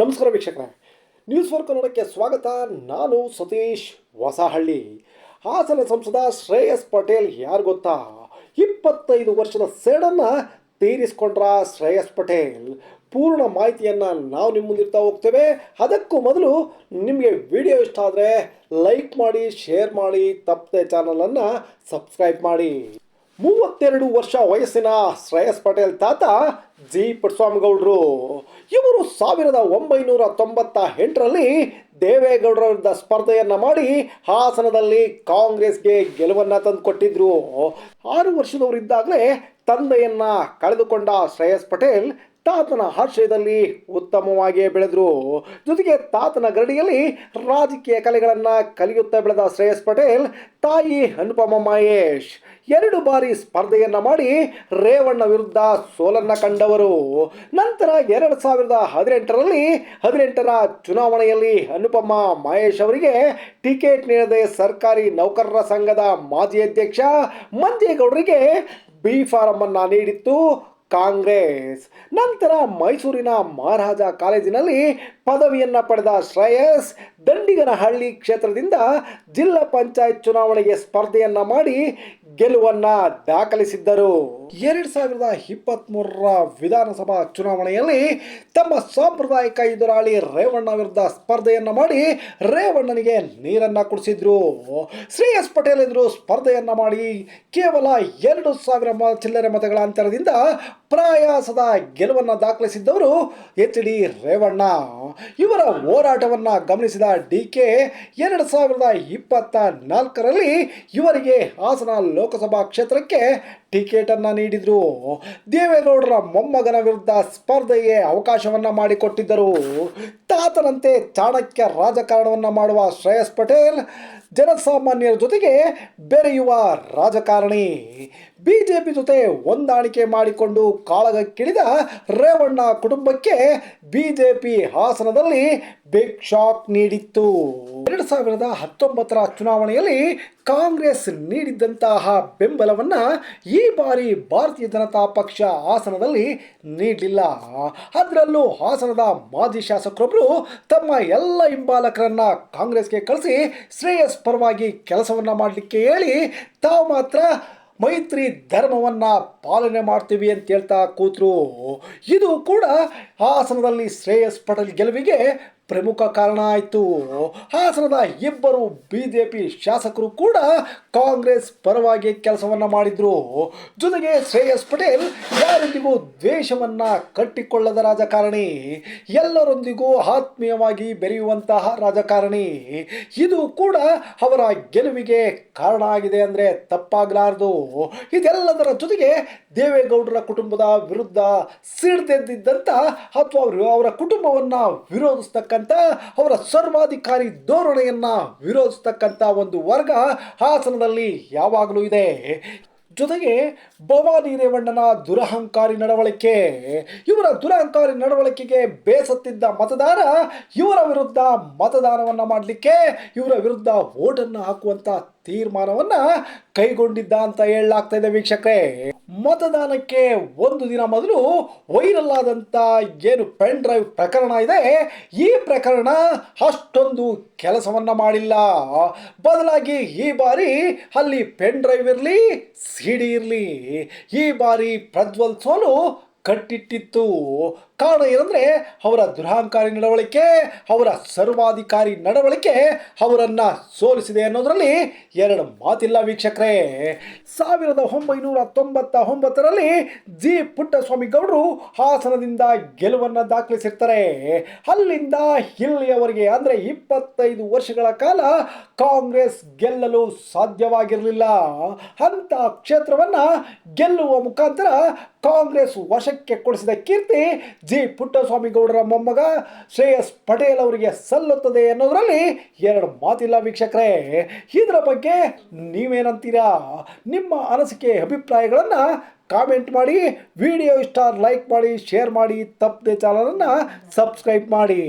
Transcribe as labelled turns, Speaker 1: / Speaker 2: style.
Speaker 1: ನಮಸ್ಕಾರ ವೀಕ್ಷಕರೇ. News for ಕನ್ನಡಕ್ಕೆ ಸ್ವಾಗತ. ನಾನು ಸತೀಶ್ ಹೊಸಹಳ್ಳಿ. ಹಾಸನ ಸಂಸದ ಶ್ರೇಯಸ್ ಪಟೇಲ್ ಯಾರು ಗೊತ್ತಾ? ಇಪ್ಪತ್ತೈದು ವರ್ಷದ ಸೇಡನ್ನು ತೀರಿಸ್ಕೊಂಡ್ರ ಶ್ರೇಯಸ್ ಪಟೇಲ್. ಪೂರ್ಣ ಮಾಹಿತಿಯನ್ನು ನಾವು ನಿಮ್ಮ ಮುಂದಿರ್ತಾ ಹೋಗ್ತೇವೆ. ಅದಕ್ಕೂ ಮೊದಲು ನಿಮಗೆ ವಿಡಿಯೋ ಇಷ್ಟ ಆದರೆ ಲೈಕ್ ಮಾಡಿ, ಶೇರ್ ಮಾಡಿ, ತಪ್ಪದೆ ಚಾನಲನ್ನು ಸಬ್ಸ್ಕ್ರೈಬ್ ಮಾಡಿ. ಮೂವತ್ತೆರಡು ವರ್ಷ ವಯಸ್ಸಿನ ಶ್ರೇಯಸ್ ಪಟೇಲ್ ತಾತ ಜಿ ಪುಟ್ಟಸ್ವಾಮಿಗೌಡರು ಇವರು ಸಾವಿರದ ಒಂಬೈನೂರ ತೊಂಬತ್ತ ಎಂಟರಲ್ಲಿ ದೇವೇಗೌಡರ ವಿರುದ್ಧ ಸ್ಪರ್ಧೆಯನ್ನ ಮಾಡಿ ಹಾಸನದಲ್ಲಿ ಕಾಂಗ್ರೆಸ್ಗೆ ಗೆಲುವನ್ನು ತಂದುಕೊಟ್ಟಿದ್ರು. ಆರು ವರ್ಷದವರಿದ್ದಾಗಲೇ ತಂದೆಯನ್ನ ಕಳೆದುಕೊಂಡ ಶ್ರೇಯಸ್ ಪಟೇಲ್ ತಾತನ ಆಶ್ರಯದಲ್ಲಿ ಉತ್ತಮವಾಗಿಯೇ ಬೆಳೆದರು. ಜೊತೆಗೆ ತಾತನ ಗರಡಿಯಲ್ಲಿ ರಾಜಕೀಯ ಕಲೆಗಳನ್ನು ಕಲಿಯುತ್ತಾ ಬೆಳೆದ ಶ್ರೇಯಸ್ ಪಟೇಲ್, ತಾಯಿ ಅನುಪಮ ಮಹೇಶ್. ಎರಡು ಬಾರಿ ಸ್ಪರ್ಧೆಯನ್ನ ಮಾಡಿ ರೇವಣ್ಣ ವಿರುದ್ಧ ಸೋಲನ್ನ ಕಂಡವರು. ನಂತರ ಎರಡು ಸಾವಿರದ ಹದಿನೆಂಟರಲ್ಲಿ ಹದಿನೆಂಟರ ಚುನಾವಣೆಯಲ್ಲಿ ಅನುಪಮ ಮಹೇಶ್ ಅವರಿಗೆ ಟಿಕೆಟ್ ನೀಡದೆ ಸರ್ಕಾರಿ ನೌಕರರ ಸಂಘದ ಮಾಜಿ ಅಧ್ಯಕ್ಷ ಮಂಜೇಗೌಡರಿಗೆ ಬಿ ಫಾರಂ ಅನ್ನು ನೀಡಿತ್ತು. ಕಾಂಗ್ರೆಸ್. ನಂತರ ಮೈಸೂರಿನ ಮಹಾರಾಜ ಕಾಲೇಜಿನಲ್ಲಿ ಪದವಿಯನ್ನು ಪಡೆದ ಶ್ರೇಯಸ್ ದಂಡಿಗನಹಳ್ಳಿ ಕ್ಷೇತ್ರದಿಂದ ಜಿಲ್ಲಾ ಪಂಚಾಯತ್ ಚುನಾವಣೆಗೆ ಸ್ಪರ್ಧೆಯನ್ನ ಮಾಡಿ ಗೆಲುವನ್ನ ದಾಖಲಿಸಿದ್ದರು. ಎರಡ್ ಸಾವಿರದ ಇಪ್ಪತ್ತ್ ಮೂರರ ವಿಧಾನಸಭಾ ಚುನಾವಣೆಯಲ್ಲಿ ತಮ್ಮ ಸಾಂಪ್ರದಾಯಿಕ ಎದುರಾಳಿ ರೇವಣ್ಣ ವಿರುದ್ಧ ಸ್ಪರ್ಧೆಯನ್ನ ಮಾಡಿ ರೇವಣ್ಣನಿಗೆ ನೀರನ್ನ ಕುಡಿಸಿದ್ರು. ಶ್ರೇಯಸ್ ಪಟೇಲ್ ಎದುರು ಸ್ಪರ್ಧೆಯನ್ನ ಮಾಡಿ ಕೇವಲ ಎರಡು ಸಾವಿರ ಚಿಲ್ಲರೆ ಮತಗಳ ಅಂತರದಿಂದ ಪ್ರಯಾಸದ ಗೆಲುವನ್ನು ದಾಖಲಿಸಿದ್ದವರು ಎಚ್ ಡಿ ರೇವಣ್ಣ. ಇವರ ಹೋರಾಟವನ್ನು ಗಮನಿಸಿದ ಡಿ ಕೆ ಎರಡು ಸಾವಿರದ ಇಪ್ಪತ್ತ ನಾಲ್ಕರಲ್ಲಿ ಇವರಿಗೆ ಹಾಸನ ಲೋಕಸಭಾ ಕ್ಷೇತ್ರಕ್ಕೆ ಟಿಕೆಟನ್ನು ನೀಡಿದರು. ದೇವೇಗೌಡರ ಮೊಮ್ಮಗನ ವಿರುದ್ಧ ಸ್ಪರ್ಧೆಗೆ ಅವಕಾಶವನ್ನ ಮಾಡಿಕೊಟ್ಟಿದ್ದರು. ತಾತನಂತೆ ಚಾಣಕ್ಯ ರಾಜಕಾರಣವನ್ನು ಮಾಡುವ ಶ್ರೇಯಸ್ ಪಟೇಲ್ ಜನಸಾಮಾನ್ಯರ ಜೊತೆಗೆ ಬೆರೆಯುವ ರಾಜಕಾರಣಿ. ಬಿಜೆಪಿ ಜೊತೆ ಹೊಂದಾಣಿಕೆ ಮಾಡಿಕೊಂಡು ಕಾಳಗಕ್ಕಿಳಿದ ರೇವಣ್ಣ ಕುಟುಂಬಕ್ಕೆ ಬಿಜೆಪಿ ಹಾಸನದಲ್ಲಿ ಬಿಗ್ ಶಾಕ್ ನೀಡಿತ್ತು. ಎರಡು ಸಾವಿರದ ಹತ್ತೊಂಬತ್ತರ ಚುನಾವಣೆಯಲ್ಲಿ ಕಾಂಗ್ರೆಸ್ ನೀಡಿದ್ದಂತಹ ಬೆಂಬಲವನ್ನ ಈ ಬಾರಿ ಭಾರತೀಯ ಜನತಾ ಪಕ್ಷ ಹಾಸನದಲ್ಲಿ ನೀಡಲಿಲ್ಲ. ಅದರಲ್ಲೂ ಹಾಸನದ ಮಾಜಿ ಶಾಸಕರೊಬ್ಬರು ತಮ್ಮ ಎಲ್ಲ ಹಿಂಬಾಲಕರನ್ನ ಕಾಂಗ್ರೆಸ್ಗೆ ಕಳಿಸಿ ಶ್ರೇಯಸ್ ಪರವಾಗಿ ಕೆಲಸವನ್ನ ಮಾಡಲಿಕ್ಕೆ ಹೇಳಿ ತಾವು ಮಾತ್ರ ಮೈತ್ರಿ ಧರ್ಮವನ್ನ ಪಾಲನೆ ಮಾಡ್ತೀವಿ ಅಂತ ಹೇಳ್ತಾ ಕೂತರು. ಇದು ಕೂಡ ಹಾಸನದಲ್ಲಿ ಶ್ರೇಯಸ್ ಪಟೇಲ್ ಗೆಲುವಿಗೆ ಪ್ರಮುಖ ಕಾರಣ ಆಯಿತು. ಹಾಸನದ ಇಬ್ಬರು ಬಿ ಜೆ ಪಿ ಶಾಸಕರು ಕೂಡ ಕಾಂಗ್ರೆಸ್ ಪರವಾಗಿ ಕೆಲಸವನ್ನು ಮಾಡಿದ್ರು. ಜೊತೆಗೆ ಶ್ರೇಯಸ್ ಪಟೇಲ್ ಯಾರೊಂದಿಗೂ ದ್ವೇಷವನ್ನ ಕಟ್ಟಿಕೊಳ್ಳದ ರಾಜಕಾರಣಿ, ಎಲ್ಲರೊಂದಿಗೂ ಆತ್ಮೀಯವಾಗಿ ಬೆರೆಯುವಂತಹ ರಾಜಕಾರಣಿ. ಇದು ಕೂಡ ಅವರ ಗೆಲುವಿಗೆ ಕಾರಣ ಆಗಿದೆ ಅಂದರೆ ತಪ್ಪಾಗಲಾರದು. ಇದೆಲ್ಲದರ ಜೊತೆಗೆ ದೇವೇಗೌಡರ ಕುಟುಂಬದ ವಿರುದ್ಧ ಸಿಡ್ದೆದ್ದಿದ್ದಂಥ ಅಥವಾ ಅವರು ಅವರ ಕುಟುಂಬವನ್ನ ವಿರೋಧಿಸ್ತಕ್ಕಂಥ ಅವರ ಸರ್ವಾಧಿಕಾರಿ ಧೋರಣೆಯನ್ನ ವಿರೋಧಿಸ್ತಕ್ಕಂಥ ಒಂದು ವರ್ಗ ಹಾಸನದಲ್ಲಿ ಯಾವಾಗಲೂ ಇದೆ. ಜೊತೆಗೆ ಭವಾನಿ ರೇವಣ್ಣನ ದುರಹಂಕಾರಿ ನಡವಳಿಕೆ, ಇವರ ದುರಹಂಕಾರಿ ನಡವಳಿಕೆಗೆ ಬೇಸತ್ತಿದ್ದ ಮತದಾರ ಇವರ ವಿರುದ್ಧ ಮತದಾನವನ್ನ ಮಾಡಲಿಕ್ಕೆ, ಇವರ ವಿರುದ್ಧ ಓಟನ್ನು ಹಾಕುವಂತ ತೀರ್ಮಾನವನ್ನ ಕೈಗೊಂಡಿದ್ದ ಅಂತ ಹೇಳಲಾಗ್ತಾ ಇದೆ ವೀಕ್ಷಕರೇ. ಮತದಾನಕ್ಕೆ ಒಂದು ದಿನ ಮೊದಲು ವೈರಲ್ ಆದಂತ ಏನು ಪೆನ್ ಡ್ರೈವ್ ಪ್ರಕರಣ ಇದೆ. ಈ ಪ್ರಕರಣ ಅಷ್ಟೊಂದು ಕೆಲಸವನ್ನ ಮಾಡಿಲ್ಲ. ಬದಲಾಗಿ ಈ ಬಾರಿ ಅಲ್ಲಿ ಪೆನ್ ಡ್ರೈವ್ ಇರಲಿ ಸಿಡಿ ಇರಲಿ. ಈ ಬಾರಿ ಪ್ರಜ್ವಲ್ ಸೋಲು ಕಟ್ಟಿಟ್ಟಿತ್ತು. ಕಾರಣ ಏನಂದರೆ, ಅವರ ದುರಹಂಕಾರಿ ನಡವಳಿಕೆ, ಅವರ ಸರ್ವಾಧಿಕಾರಿ ನಡವಳಿಕೆ ಅವರನ್ನು ಸೋಲಿಸಿದೆ ಅನ್ನೋದರಲ್ಲಿ ಎರಡು ಮಾತಿಲ್ಲ ವೀಕ್ಷಕರೇ. ಸಾವಿರದ ಒಂಬೈನೂರ ತೊಂಬತ್ತ ಒಂಬತ್ತರಲ್ಲಿ ಜಿ. ಪುಟ್ಟಸ್ವಾಮಿ ಗೌಡರು ಹಾಸನದಿಂದ ಗೆಲುವನ್ನು ದಾಖಲಿಸಿರ್ತಾರೆ. ಅಲ್ಲಿಂದ ಇಲ್ಲಿಯವರೆಗೆ, ಅಂದರೆ ಇಪ್ಪತ್ತೈದು ವರ್ಷಗಳ ಕಾಲ ಕಾಂಗ್ರೆಸ್ ಗೆಲ್ಲಲು ಸಾಧ್ಯವಾಗಿರಲಿಲ್ಲ. ಅಂಥ ಕ್ಷೇತ್ರವನ್ನು ಗೆಲ್ಲುವ ಮುಖಾಂತರ ಕಾಂಗ್ರೆಸ್ ವಶಕ್ಕೆ ಕೊಡಿಸಿದ ಕೀರ್ತಿ ಜಿ ಪುಟ್ಟಸ್ವಾಮಿ ಗೌಡರ ಮೊಮ್ಮಗ ಶ್ರೇಯಸ್ ಪಟೇಲ್ ಅವರಿಗೆ ಸಲ್ಲುತ್ತದೆ ಅನ್ನೋದರಲ್ಲಿ ಎರಡು ಮಾತಿಲ್ಲ ವೀಕ್ಷಕರೇ. ಇದರ ಬಗ್ಗೆ ನೀವೇನಂತೀರಾ? ನಿಮ್ಮ ಅನಿಸಿಕೆ, ಅಭಿಪ್ರಾಯಗಳನ್ನು ಕಾಮೆಂಟ್ ಮಾಡಿ, ವಿಡಿಯೋ ಇಷ್ಟ ಲೈಕ್ ಮಾಡಿ, ಶೇರ್ ಮಾಡಿ, ತಪ್ಪದೆ ಚಾನಲನ್ನು ಸಬ್ಸ್ಕ್ರೈಬ್ ಮಾಡಿ.